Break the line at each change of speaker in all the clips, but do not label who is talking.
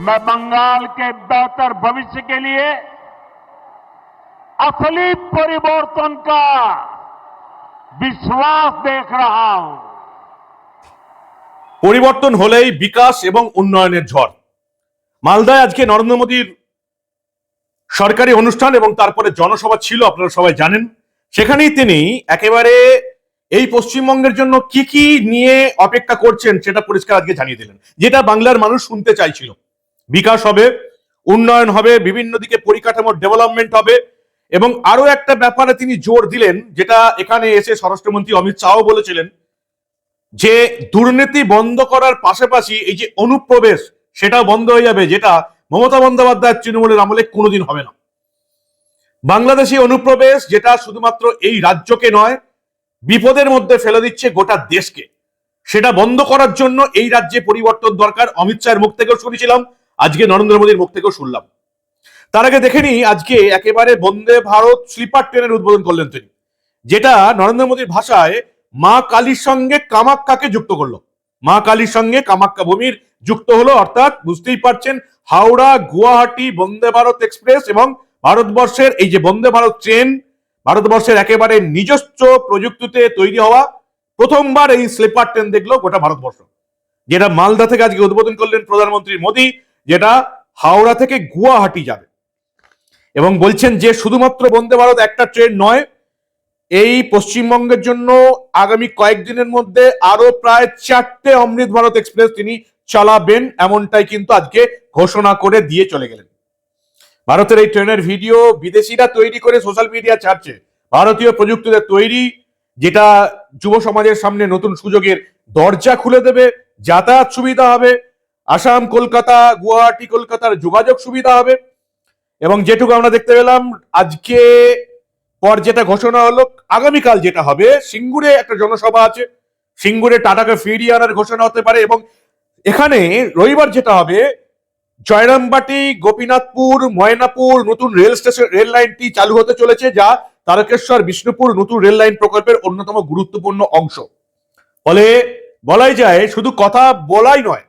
मैं बंगाल के बेहतर भविष्य के लिए असली परिवर्तन का विश्वास देख रहा हूं
পরিবর্তন হলেই বিকাশ এবং উন্নয়নের ঝড় মালদায় আজকে নরেন্দ্র মোদীর সরকারি অনুষ্ঠান এবং তারপরে জনসভা ছিল আপনারা সবাই জানেন সেখানেই তিনি একেবারে এই পশ্চিমবঙ্গের জন্য কি কি নিয়ে অপেক্ষা করছেন সেটা পরিষ্কার আজকে জানিয়ে দিলেন যেটা বাংলার মানুষ শুনতে চাইছিল বিকাশ হবে, উন্নয়ন হবে, বিভিন্ন দিকে পরিকাঠামোর ডেভেলপমেন্ট হবে এবং আরও একটা ব্যাপারে তিনি জোর দিলেন, যেটা এখানে এসে স্বরাষ্ট্রমন্ত্রী অমিত শাহও বলেছিলেন, যে দুর্নীতি বন্ধ করার পাশাপাশি এই যে অনুপ্রবেশ, সেটাও বন্ধ হয়ে যাবে, যেটা মমতা বন্দ্যোপাধ্যায় তৃণমূলের আমলে কোনোদিন হবে না। বাংলাদেশি অনুপ্রবেশ, যেটা শুধুমাত্র এই রাজ্যকে নয়, বিপদের মধ্যে ফেলে দিচ্ছে গোটা দেশকে। সেটা বন্ধ করার জন্য এই রাজ্যে পরিবর্তন দরকার। অমিত শাহের মুখ থেকেও শুনেছিলাম আজকে নরেন্দ্র মোদীর মুখ থেকেও শুনলাম। তার আগে দেখে নি আজকে একেবারে বন্দে ভারত স্লিপার ট্রেনের উদ্বোধন করলেন তিনি, যেটা নরেন্দ্র মোদীর ভাষায় মা কালীর সঙ্গে কামাক্কাকে যুক্ত করল। মা কালীর সঙ্গে কামাক্কা ভূমির যুক্ত হলো, অর্থাৎ বুঝতেই পারছেন, হাওড়া, গুয়াহাটি, বন্দে ভারত এক্সপ্রেস এবং ভারতবর্ষের এই যে বন্দে ভারত ট্রেন, ভারতবর্ষের একেবারে নিজস্ব প্রযুক্তিতে তৈরি হওয়া, প্রথমবার এই স্লিপার ট্রেন দেখল গোটা ভারতবর্ষ। যেটা মালদা থেকে আজকে উদ্বোধন করলেন প্রধানমন্ত্রী মোদী যেটা হাওড়া থেকে গুয়াহাটি যাবে। এবং বলছেন যে শুধুমাত্র বন্দে ভারত একটা ট্রেন নয়, এই পশ্চিমবঙ্গের জন্য আগামী কয়েকদিনের মধ্যে আরও প্রায় চারটে অমৃত ভারত এক্সপ্রেস তিনি চালাবেন, এমনটাই কিন্তু আজকে ঘোষণা করে দিয়ে চলে গেলেন। ভারতের এই ট্রেনের ভিডিও বিদেশিরা তৈরি করে সোশ্যাল মিডিয়া ছাড়ছে। ভারতীয় প্রযুক্তিদের তৈরি, যেটা যুব সমাজের সামনে নতুন সুযোগের দরজা খুলে দেবে, যাতায়াত সুবিধা হবে আসাম, কলকাতা, গুয়াহাটি, কলকাতার যোগাযোগ সুবিধা হবে। এবং যেটুকু আমরা দেখতে পেলাম, আজকে পর যেটা ঘোষণা হলো, আগামীকাল যেটা হবে, সিঙ্গুরে একটা জনসভা আছে। সিঙ্গুরে টাটাকে ফিরিয়ে আনার ঘোষণা হতে পারে এবং এখানে রবিবার যেটা হবে, জয়রামবাটি, গোপীনাথপুর, ময়নাপুর নতুন রেল স্টেশন, রেল লাইনটি চালু হতে চলেছে, যা তারকেশ্বর, বিষ্ণুপুর নতুন রেল লাইন প্রকল্পের অন্যতম গুরুত্বপূর্ণ অংশ। ফলে বলাই যায়, শুধু কথা বলাই নয়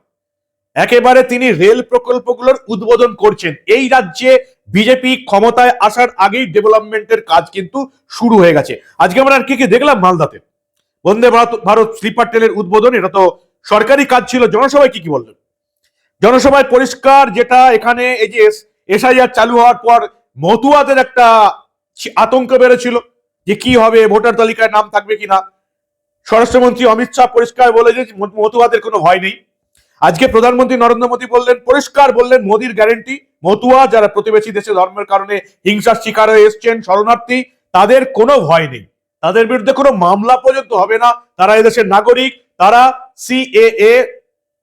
একেবারে তিনি রেল প্রকল্পগুলোর উদ্বোধন করছেন। এই রাজ্যে বিজেপি ক্ষমতায় আসার আগেই ডেভেলপমেন্টের কাজ কিন্তু শুরু হয়ে গেছে। আজকে আমরা আর কি কি দেখলাম মালদাতে? বন্দে ভারত ভারত স্লিপার ট্রেনের উদ্বোধন, এটা তো সরকারি কাজ ছিল। জনসভায় কি কি বললেন? জনসভায় পরিষ্কার যেটা এখানে এই যে এসআইআর চালু হওয়ার পর মতুয়াদের একটা আতঙ্ক বেড়েছিল যে কি হবে, ভোটার তালিকায় নাম থাকবে কিনা। স্বরাষ্ট্রমন্ত্রী অমিত শাহ পরিষ্কার বলে যে মতুয়াদের কোনো ভয় নেই। আজকে প্রধানমন্ত্রী নরেন্দ্র মোদী বললেন, পরিষ্কার বললেন, মোদীর গ্যারেন্টি মতুয়া যারা প্রতিবেশী দেশে ধর্মের কারণে হিংসার শিকার হয়ে এসছেন, শরণার্থী, তাদের কোনো ভয় নেই। তাদের বিরুদ্ধে কোনো মামলা পর্যন্ত হবে না। তারা এদেশের নাগরিক, তারা সিএএ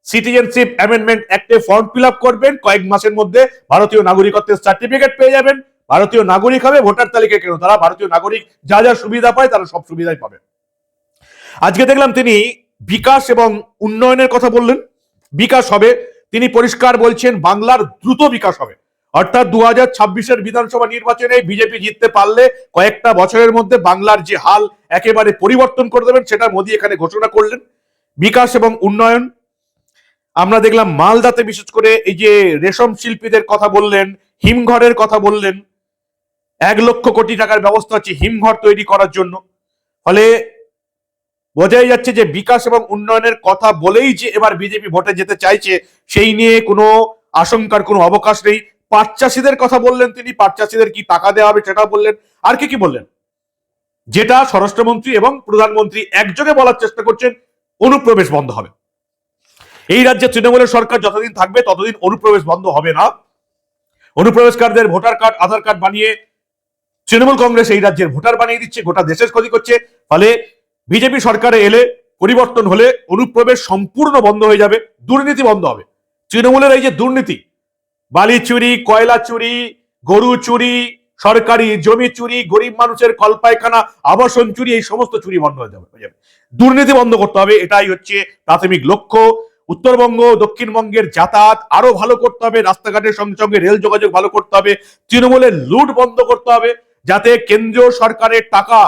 সিটিজেনশিপ অ্যামেন্ডমেন্ট অ্যাক্টে ফর্ম ফিল করবেন। কয়েক মাসের মধ্যে ভারতীয় নাগরিকত্বের সার্টিফিকেট পেয়ে যাবেন। ভারতীয় নাগরিক হবে, ভোটার তালিকায় কেন? তারা ভারতীয় নাগরিক, যা যা সুবিধা পায় তারা সব সুবিধাই পাবে। আজকে দেখলাম তিনি বিকাশ এবং উন্নয়নের কথা বললেন। বিকাশ হবে। তিনি পরিষ্কার বলছেন, বাংলার দ্রুত বিকাশ হবে। অর্থাৎ দু হাজার ছাব্বিশের বিধানসভা নির্বাচনে বিজেপি জিততে পারলে কয়েকটা বছরের মধ্যে বাংলার যে হাল একেবারে পরিবর্তন করে দেবেন, সেটা মোদী এখানে ঘোষণা করলেন। বিকাশ এবং উন্নয়ন, আমরা দেখলাম মালদাতে বিশেষ করে এই যে রেশম শিল্পীদের কথা বললেন, হিমঘরের কথা বললেন, এক লক্ষ কোটি টাকার ব্যবস্থা আছে হিমঘর তৈরি করার জন্য। ফলে বোঝাই যাচ্ছে যে বিকাশ এবং উন্নয়নের কথা বলেই যে এবার বিজেপি ভোটে যেতে চাইছে, সেই নিয়ে কোনো আশঙ্কার কোনো অবকাশ নেই। পাট চাষিদের কথা বললেন তিনি পাট চাষিদের কি টাকা দেওয়া হবে সেটা বললেন। আর কি কি বললেন? যেটা স্বরাষ্ট্রমন্ত্রী এবং প্রধানমন্ত্রী একযোগে বলার চেষ্টা করছেন, অনুপ্রবেশ বন্ধ হবে। এই রাজ্যে তৃণমূলের সরকার যতদিন থাকবে, ততদিন অনুপ্রবেশ বন্ধ হবে না। অনুপ্রবেশকারদের ভোটার কার্ড, আধার কার্ড বানিয়ে তৃণমূল কংগ্রেস এই রাজ্যের ভোটার বানিয়ে দিচ্ছে, গোটা দেশের ক্ষতি করছে। ফলে বিজেপি সরকারে এলে পরিবর্তন হলে অনুপ্রবেশ সম্পূর্ণ বন্ধ হয়ে যাবে, দুর্নীতি বন্ধ হবে তৃণমূলের এই যে দুর্নীতি, বালি চুরি, কয়লা চুরি, গরু চুরি, সরকারি জমি চুরি, গরিব মানুষের কলপায়খানা, আবাসন চুরি, এই সমস্ত চুরি বন্ধ হয়ে যাবে। দুর্নীতি বন্ধ করতে হবে, এটাই হচ্ছে প্রাথমিক লক্ষ্য উত্তরবঙ্গ, দক্ষিণবঙ্গের যাতায়াত আরও ভালো করতে হবে, রাস্তাঘাটের সঙ্গে সঙ্গে রেল যোগাযোগ ভালো করতে হবে, তৃণমূলের লুট বন্ধ করতে হবে, যাতে কেন্দ্রীয় সরকারের টাকা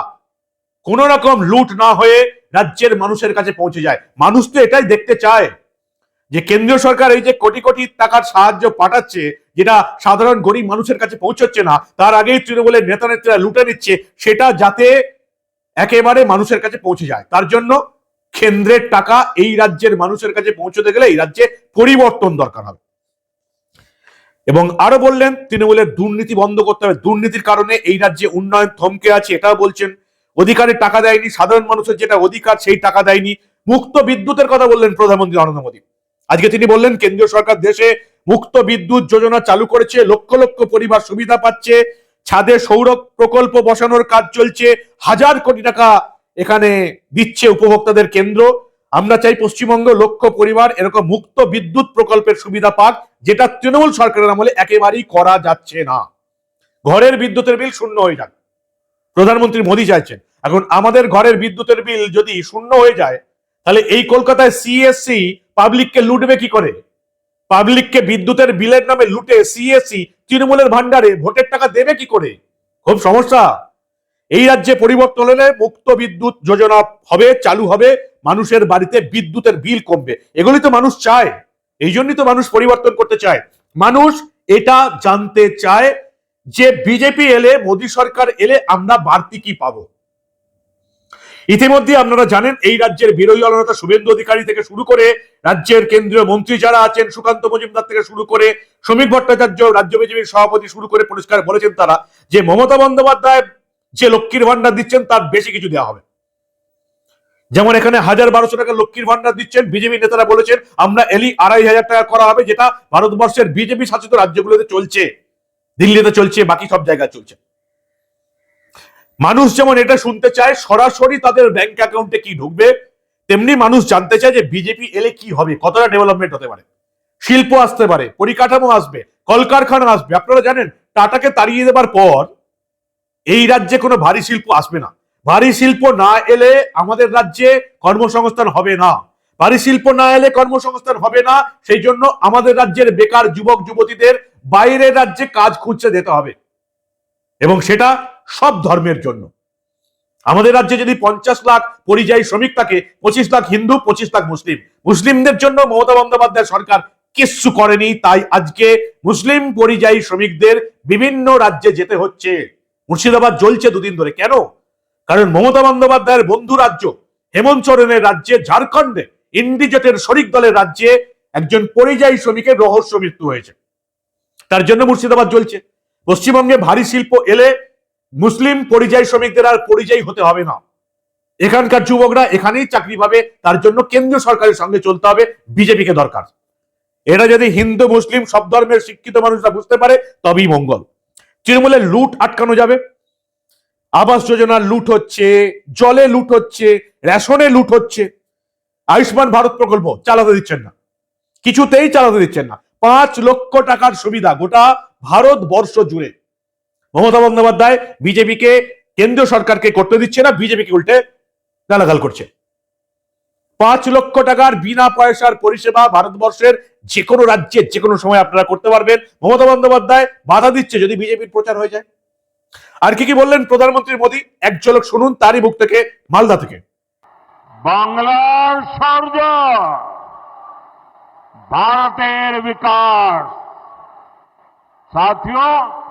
কোন রকম লুট না হয়ে রাজ্যের মানুষের কাছে পৌঁছে যায়। মানুষ তো এটাই দেখতে চায় যে কেন্দ্রীয় সরকার এই যে কোটি কোটি টাকার সাহায্য পাঠাচ্ছে, যেটা সাধারণ গরিব মানুষের কাছে পৌঁছচ্ছে না, তার আগেই তৃণমূলের নেতা নেত্রীরা লুটে নিচ্ছে, সেটা যাতে একেবারে মানুষের কাছে পৌঁছে যায়। তার জন্য কেন্দ্রের টাকা এই রাজ্যের মানুষের কাছে পৌঁছতে গেলে এই রাজ্যে পরিবর্তন দরকার হবে। এবং আরও বললেন, তৃণমূলের দুর্নীতি বন্ধ করতে হবে। দুর্নীতির কারণে এই রাজ্যে উন্নয়ন থমকে আছে, এটাও বলছেন অধিকারের টাকা দেয়নি, সাধারণ মানুষের যেটা অধিকার সেই টাকা দেয়নি। মুক্ত বিদ্যুতের কথা বললেন প্রধানমন্ত্রী নরেন্দ্র মোদী। আজকে তিনি বললেন, কেন্দ্রীয় সরকার দেশে মুক্ত বিদ্যুৎ যোজনা চালু করেছে, লক্ষ লক্ষ পরিবার সুবিধা পাচ্ছে, ছাদে সৌর প্রকল্প বসানোর কাজ চলছে, হাজার কোটি টাকা এখানে দিচ্ছে উপভোক্তাদের কেন্দ্র। আমরা চাই পশ্চিমবঙ্গ লক্ষ পরিবার এরকম মুক্ত বিদ্যুৎ প্রকল্পের সুবিধা পাক, যেটা তৃণমূল সরকারের আমলে একেবারেই করা যাচ্ছে না। ঘরের বিদ্যুতের বিল শূন্য হয়ে যাক। প্রধানমন্ত্রী মোদী চাইছেন। এখন আমাদের ঘরের বিদ্যুতের বিল যদি শূন্য হয়ে যায়, তাহলে এই কলকাতায় সিএসসি পাবলিককে লুটবে কি করে? পাবলিককে বিদ্যুতের বিলের নামে লুটে সিএসসি তৃণমূলের ভান্ডারে ভোটের টাকা দেবে কি করে? খুব সমস্যা। এই রাজ্যে পরিবর্তন হলে মুক্ত বিদ্যুৎ যোজনা হবে, চালু হবে, মানুষের বাড়িতে বিদ্যুতের বিল কমবে। এগুলি তো মানুষ চায়। এই জন্যই তো মানুষ পরিবর্তন করতে চায়। মানুষ এটা জানতে চায় যে বিজেপি এলে, মোদী সরকার এলে আমরা বাড়তি কি পাবো? ইতিমধ্যে আপনারা জানেন, এই রাজ্যের বিরোধী দলনেতা শুভেন্দু অধিকারী থেকে শুরু করে রাজ্যের কেন্দ্রীয় মন্ত্রী যারা আছেন, সুকান্ত মজুমদার থেকে শুরু করে শ্রমিক ভট্টাচার্য, রাজ্য বিজেপির সভাপতি শুরু করে পরিষ্কার বলেছেন তারা, যে মমতা বন্দ্যোপাধ্যায় যে লক্ষ্মীর ভান্ডার দিচ্ছেন, তার বেশি কিছু দেওয়া হবে। যেমন এখানে হাজার বারোশো টাকা লক্ষ্মীর ভান্ডার দিচ্ছেন বিজেপি নেতারা বলেছেন, আমরা এলি আড়াই হাজার টাকা করা হবে, যেটা ভারতবর্ষের বিজেপি শাসিত রাজ্যগুলোতে চলছে। দিল্লিতে চলছে, বাকি সব জায়গায় চলছে। মানুষ যেমন এটা শুনতে চায়, সরাসরি তাদের ব্যাংক অ্যাকাউন্টে কি ঢুকবে, তেমনি মানুষ জানতে চায় যে বিজেপি এলে কি হবে, কতটা ডেভেলপমেন্ট হতে পারে। শিল্প আসতে পারে, পরিকাঠামো আসবে, কলকারখানা আসবে। আপনারা জানেন, টাটাকে তাড়িয়ে দেবার পর এই রাজ্যে কোনো ভারী শিল্প আসবে না। ভারী শিল্প না এলে আমাদের রাজ্যে কর্মসংস্থান হবে না। ভারী শিল্প না এলে কর্মসংস্থান হবে না, সেই জন্য আমাদের রাজ্যের বেকার যুবক, যুবতীদের বাইরের রাজ্যে কাজ খুঁজতে যেতে হবে। এবং সেটা সব ধর্মের জন্য। আমাদের রাজ্যে যদি পঞ্চাশ লাখ পরিযায়ী শ্রমিক থাকে, পঁচিশ লাখ হিন্দু, পঁচিশ লাখ মুসলিম, মুসলিমদের জন্য মমতা বন্দ্যোপাধ্যায় সরকার কিচ্ছু করেনি, তাই আজকে মুসলিম পরিযায়ী শ্রমিকদের বিভিন্ন রাজ্যে যেতে হচ্ছে। মুর্শিদাবাদ জ্বলছে দুদিন ধরে। কেন? কারণ মমতা বন্দ্যোপাধ্যায়ের বন্ধু রাজ্য, হেমন্ত সোরেনের রাজ্যে, ঝাড়খণ্ডে, ইন্ডিজেটের শরিক দলের রাজ্যে একজন পরিযায়ী শ্রমিকের রহস্য মৃত্যু হয়েছে। তার জন্য মুর্শিদাবাদ জ্বলছে। পশ্চিমবঙ্গে ভারী শিল্প এলে মুসলিম পরিযায়ী শ্রমিকদের আর পরিযায়ী হতে হবে না। এখানকার যুবকরা এখানেই চাকরি পাবে, তার জন্য কেন্দ্রীয় সরকারের সঙ্গে চলতে হবে, বিজেপিকে দরকার। এরা যদি হিন্দু, মুসলিম, সব ধর্মের শিক্ষিত মানুষরা বুঝতে পারে, তবেই মঙ্গল। তৃণমূলের লুট আটকানো যাবে। আবাস যোজনার লুট হচ্ছে, জলে লুট হচ্ছে, রেশনে লুট হচ্ছে। আয়ুষ্মান ভারত প্রকল্প চালাতে দিচ্ছেন না। কিছুতেই চালাতে দিচ্ছেন না। পাঁচ লক্ষ টাকার সুবিধা গোটা ভারতবর্ষ জুড়ে। মমতা বন্দ্যোপাধ্যায় বিজেপিকে, কেন্দ্রীয় সরকারকে করতে দিচ্ছে না, বিজেপিকে উল্টে গালাগাল করছে। পাঁচ লক্ষ টাকার বিনা পয়সার পরিষেবা ভারতবর্ষের যে কোনো রাজ্যে যে কোনো সময় আপনারা করতে পারবেন। মমতা বন্দ্যোপাধ্যায় বাধা দিচ্ছে যদি বিজেপির প্রচার হয়ে যায়। আর কি কি বললেন প্রধানমন্ত্রী মোদী? এক ঝলক শুনুন তারই মুখ থেকে, মালদা থেকে।
বাংলার সৌর্য भारत विकास। साथियों,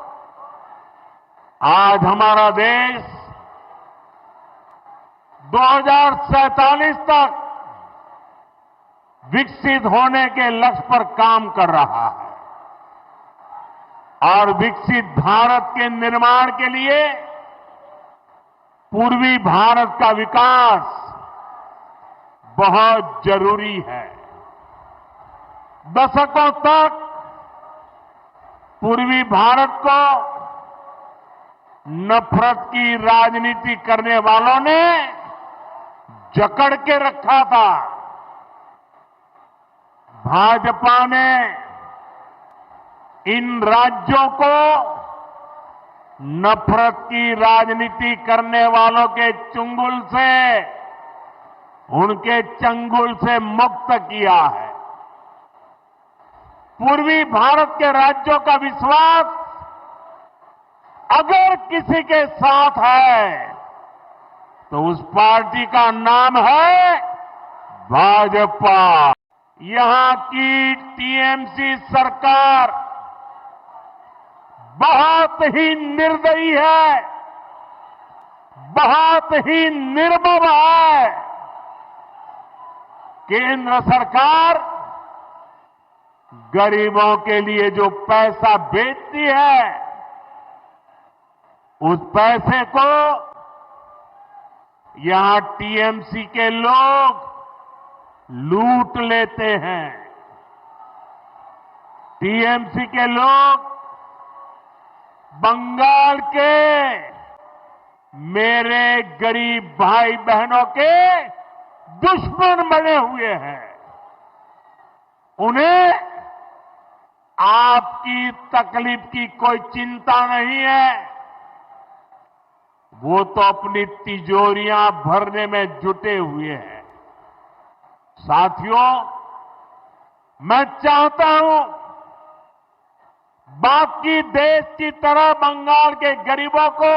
आज हमारा देश 2047 तक विकसित होने के लक्ष्य पर काम कर रहा है। और विकसित भारत के निर्माण के लिए पूर्वी भारत का विकास बहुत ज़रूरी है। दशकों तक पूर्वी भारत को नफरत की राजनीति करने वालों ने जकड़ के रखा था। भाजपा ने इन राज्यों को नफरत की राजनीति करने वालों के चुंगुल से, उनके चंगुल से मुक्त किया है। पूर्वी भारत के राज्यों का विश्वास अगर किसी के साथ है तो उस पार्टी का नाम है भाजपा। यहाँ की टीएमसी सरकार बहुत ही निर्दयी है, बहुत ही निर्मम है। केंद्र सरकार गरीबों के लिए जो पैसा बेचती है, उस पैसे को यहाँ टीएमसी के लोग लूट लेते हैं। टीएमसी के लोग बंगाल के मेरे गरीब भाई बहनों के दुश्मन बने हुए हैं। उन्हें आपकी तकलीफ़ की कोई चिंता नहीं है। वो तो अपनी तिजोरियाँ भरने में जुटे हुए हैं। साथियों, मैं चाहता हूँ बाकी देश की तरह बंगाल के गरीबों को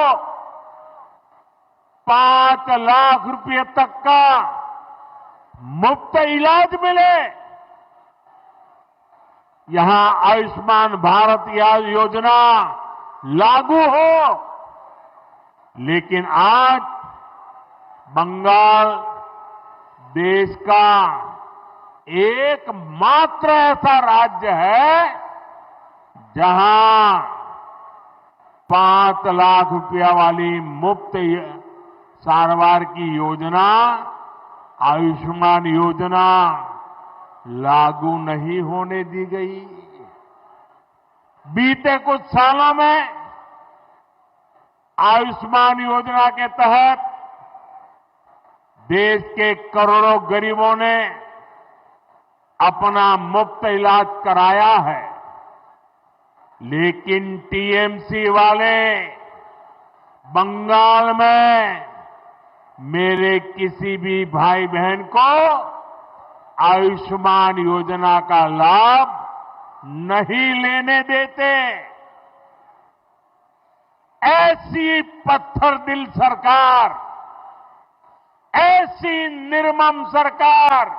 पाँच लाख रुपए तक का मुफ़्त इलाज मिले। यहाँ आयुष्मान भारत योजना लागू हो। लेकिन आज बंगाल देश का एकमात्र ऐसा राज्य है जहाँ पाँच लाख रुपया वाली मुफ़्त सारवार की योजना, आयुष्मान योजना लागू नहीं होने दी गई। बीते कुछ सालों में आयुष्मान योजना के तहत देश के करोड़ों गरीबों ने अपना मुफ़्त इलाज कराया है, लेकिन टीएमसी वाले बंगाल में मेरे किसी भी भाई बहन को आयुष्मान योजना का लाभ नहीं लेने देते। ऐसी पत्थर दिल सरकार, ऐसी निर्मम सरकार,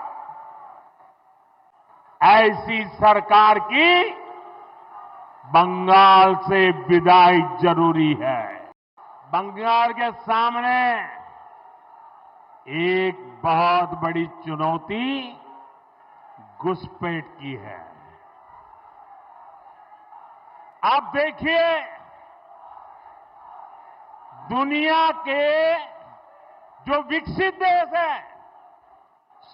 ऐसी सरकार की बंगाल से विदाई ज़रूरी है। बंगाल के सामने एक बहुत बड़ी चुनौती घुसपैठ की है। आप देखिए, दुनिया के जो विकसित देश है,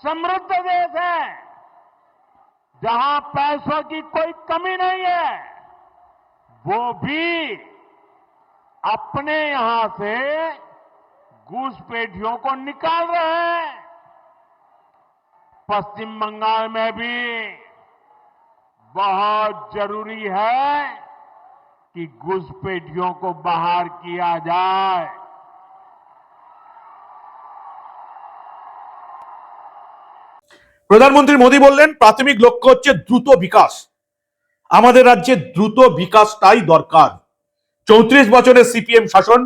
समृद्ध देश है, जहाँ पैसों की कोई कमी नहीं है, वो भी अपने यहाँ से घूसपैठियों को निकाल रहे हैं। पश्चिम बंगाल में भी बहुत जरूरी है कि घुसपैठियों को बाहर किया जाए
প্রধানমন্ত্রী মোদী বললেন প্রাথমিক লক্ষ্য হচ্ছে দ্রুত বিকাশ আমাদের রাজ্যে দ্রুত বিকাশটাই দরকার চৌত্রিশ বছরের সিপিএম শাসন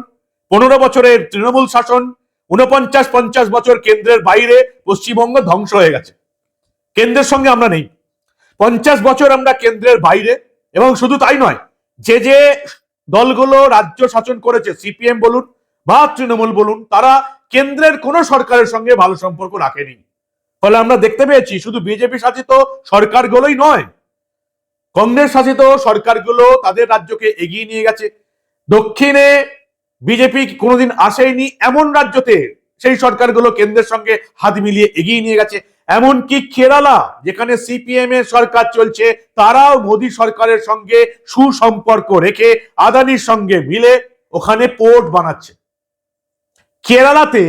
পনেরো বছরের তৃণমূল শাসন উনপঞ্চাশ পঞ্চাশ বছর কেন্দ্রের বাইরে পশ্চিমবঙ্গ ধ্বংস হয়ে গেছে কেন্দ্রের সঙ্গে আমরা নেই। পঞ্চাশ বছর আমরা কেন্দ্রের বাইরে, এবং শুধু তাই নয়, যে যে দলগুলো রাজ্য শাসন করেছে, সিপিএম বলুন বা তৃণমূল বলুন, তারা কেন্দ্রের কোনো সরকারের সঙ্গে ভালো সম্পর্ক রাখেনি। ফলে আমরা দেখতে পেয়েছি, শুধু বিজেপি শাসিত সরকারগুলোই নয়, কংগ্রেস শাসিত সরকারগুলো তাদের রাজ্যকে এগিয়ে নিয়ে গেছে। দক্ষিণে বিজেপি কোনোদিন আসেনি এমন রাজ্যতে সেই সরকারগুলো কেন্দ্রের সঙ্গে হাত মিলিয়ে এগিয়ে নিয়ে গেছে। এমনকি কেরালা, যেখানে সিপিএম এর সরকার চলছে, তারাও মোদী সরকারের সঙ্গে সুসম্পর্ক রেখে আদানির সঙ্গে মিলে ওখানে পোর্ট বানাচ্ছে। কেরালাতে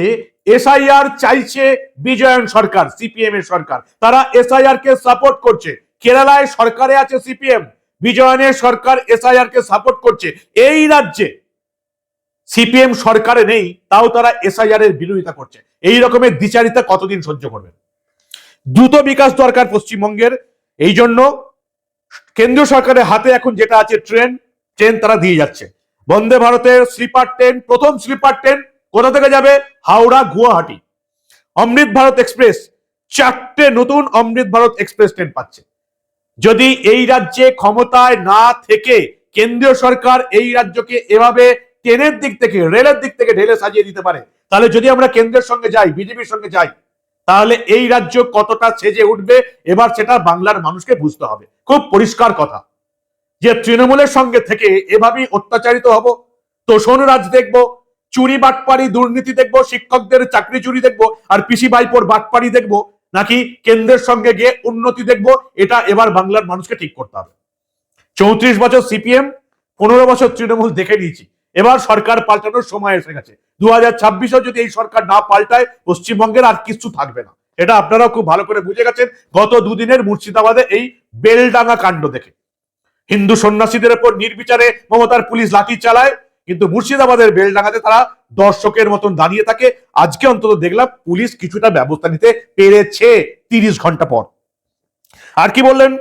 এসআইআর চাইছে বিজয়ন সরকার সিপিএম এর সরকার। তারা এসআইআর কে সাপোর্ট করছে। কেরালায় সরকারে আছে সিপিএম বিজয়নের সরকার এসআইআর কে সাপোর্ট করছে। এই রাজ্যে সিপিএম সরকারে নেই, তাও তারা এসআইআর এর বিরোধিতা করছে। এই রকমের দ্বিচারিতা কতদিন সহ্য করবেন দ্রুত বিকাশ দরকার পশ্চিমবঙ্গের। এই জন্য কেন্দ্রীয় সরকারের হাতে এখন যেটা আছে ট্রেন ট্রেন তারা দিয়ে যাচ্ছে। বন্দে ভারতের স্লিপার ট্রেন, প্রথম স্লিপার ট্রেন কোথা থেকে যাবে? হাওড়া, গুয়াহাটি। অমৃত ভারত এক্সপ্রেস, চারটে নতুন অমৃত ভারত এক্সপ্রেস ট্রেন পাচ্ছে। যদি এই রাজ্যে ক্ষমতায় না থেকে কেন্দ্রীয় সরকার এই রাজ্যকে এভাবে ট্রেনের দিক থেকে, রেলের দিক থেকে ঢেলে সাজিয়ে দিতে পারে, তাহলে যদি আমরা কেন্দ্রের সঙ্গে যাই, বিজেপির সঙ্গে যাই তাহলে এই রাজ্য কতটা সেজে উঠবে? এবার সেটা বাংলার মানুষকে বুঝতে হবে। খুব পরিষ্কার কথা। যে তৃণমূলের সঙ্গে থেকে এভাবেই অত্যাচারিত হব। তোষণ রাজ দেখব, চুরি বাটপারি দুর্নীতি দেখব, শিক্ষকদের চাকরি চুরি দেখব, আর পিসি বাইপোর বাটপারি দেখব, নাকি কেন্দ্রের সঙ্গে গিয়ে উন্নতি দেখব, এটা এবার বাংলার মানুষকে ঠিক করতে হবে। চৌত্রিশ বছর সিপিএম, পনেরো বছর তৃণমূল দেখে নিয়েছি। এবার সরকার পাল্টানোর সময় এসে গেছে। দু হাজার ছাব্বিশেও যদি এই সরকার না পাল্টায়, পশ্চিমবঙ্গের আর কিছু থাকবে না। এটা আপনারাও খুব ভালো করে বুঝে গেছেন। গত দুদিনের মুর্শিদাবাদে এই বেলডাঙ্গা কাণ্ড দেখে। হিন্দু সন্ন্যাসীদের উপর নির্বিচারে মমতার পুলিশ লাঠি চালায়, কিন্তু মুর্শিদাবাদের বেলডাঙ্গাতে তারা দর্শকের মতন দাঁড়িয়ে থাকে। আজকে অন্তত দেখলাম পুলিশ কিছুটা ব্যবস্থা নিতে পেরেছে তিরিশ ঘণ্টা পর। আর কি বললেন?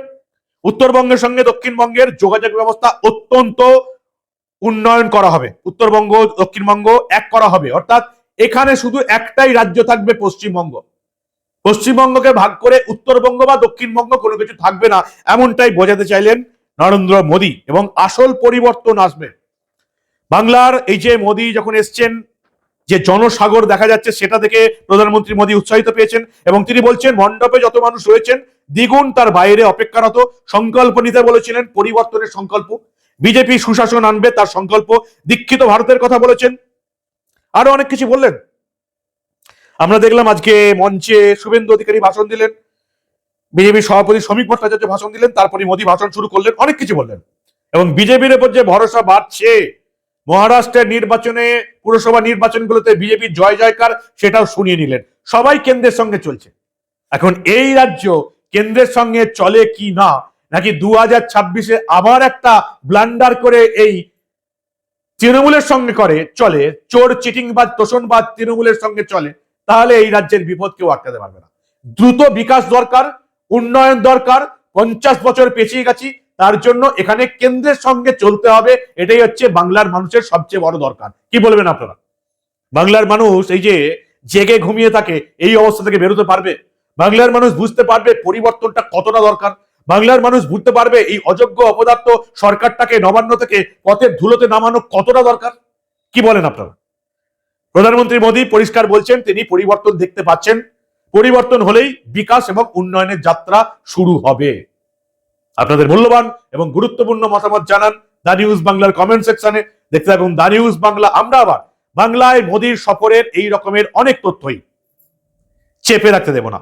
উত্তরবঙ্গের সঙ্গে দক্ষিণবঙ্গের যোগাযোগ ব্যবস্থা অত্যন্ত উন্নয়ন করা হবে। উত্তরবঙ্গ, দক্ষিণবঙ্গ এক করা হবে। অর্থাৎ এখানে শুধু একটাই রাজ্য থাকবে পশ্চিমবঙ্গ। পশ্চিমবঙ্গকে ভাগ করে উত্তরবঙ্গ বা দক্ষিণবঙ্গ কোনো কিছু থাকবে না এমনটাই বোঝাতে চাইলেন নরেন্দ্র মোদী এবং আসল পরিবর্তন আসবে। বাংলার এই যে মোদী যখন এসছেন, যে জনসাগর দেখা যাচ্ছে সেটা থেকে প্রধানমন্ত্রী মোদী উৎসাহিত পেয়েছেন এবং তিনি বলছেন, মণ্ডপে যত মানুষ রয়েছেন, দ্বিগুণ তার বাইরে অপেক্ষারত। সংকল্প নিতে বলেছিলেন, পরিবর্তনের সংকল্প। বিজেপি সুশাসন আনবে, তার সংকল্প, দীক্ষিত ভারতের কথা বলেছেন। আরও অনেক কিছু বললেন। আমরা দেখলাম আজকে মঞ্চে শুভেন্দু অধিকারী ভাষণ দিলেন। বিজেপি সভাপতি শ্রমিক ভট্টাচার্য ভাষণ দিলেন তারপরে মোদী ভাষণ শুরু করলেন, অনেক কিছু বললেন। এবং বিজেপির উপর যে ভরসা বাড়ছে, মহারাষ্ট্রের নির্বাচনে, পুরসভা নির্বাচনগুলোতে বিজেপির জয় জয়কার, সেটাও শুনিয়ে নিলেন। সবাই কেন্দ্রের সঙ্গে চলছে। এখন এই রাজ্য কেন্দ্রের সঙ্গে চলে কি না নাকি দু হাজার ছাব্বিশে আবার একটা ব্লান্ডার করে এই তৃণমূলের সঙ্গে করে, চলে? চোর, চিটিংবাজ, তোষণবাজ তৃণমূলের সঙ্গে চলে, তাহলে এই রাজ্যের বিপদ কেউ আটকাতে পারবে না। দ্রুত বিকাশ দরকার, উন্নয়ন দরকার, পঞ্চাশ বছর পেছিয়ে গেছি, তার জন্য এখানে কেন্দ্রের সঙ্গে চলতে হবে, এটাই হচ্ছে বাংলার মানুষের সবচেয়ে বড় দরকার। কি বলবেন আপনারা? বাংলার মানুষ এই যে জেগে ঘুমিয়ে থাকে, এই অবস্থা থেকে বেরোতে পারবে? বাংলার মানুষ বুঝতে পারবে পরিবর্তনটা কতটা দরকার বাংলার মানুষ বুঝতে পারবে এই অযোগ্য অপদার্থ সরকারটাকে নবান্ন থেকে পথের ধুলোতে নামানো কতটা দরকার? কি বলেন আপনারা? প্রধানমন্ত্রী মোদী পরিষ্কার বলছেন, তিনি পরিবর্তন দেখতে পাচ্ছেন। পরিবর্তন হলেই বিকাশ এবং উন্নয়নের যাত্রা শুরু হবে। আপনাদের মূল্যবান এবং গুরুত্বপূর্ণ মতামত জানান দা নিউজ বাংলার কমেন্ট সেকশনে। দেখতে থাকুন দা নিউজ বাংলা। আমরা আবার বাংলায় মোদীর সফরের এই রকমের অনেক তথ্যই চেপে রাখতে দেব না।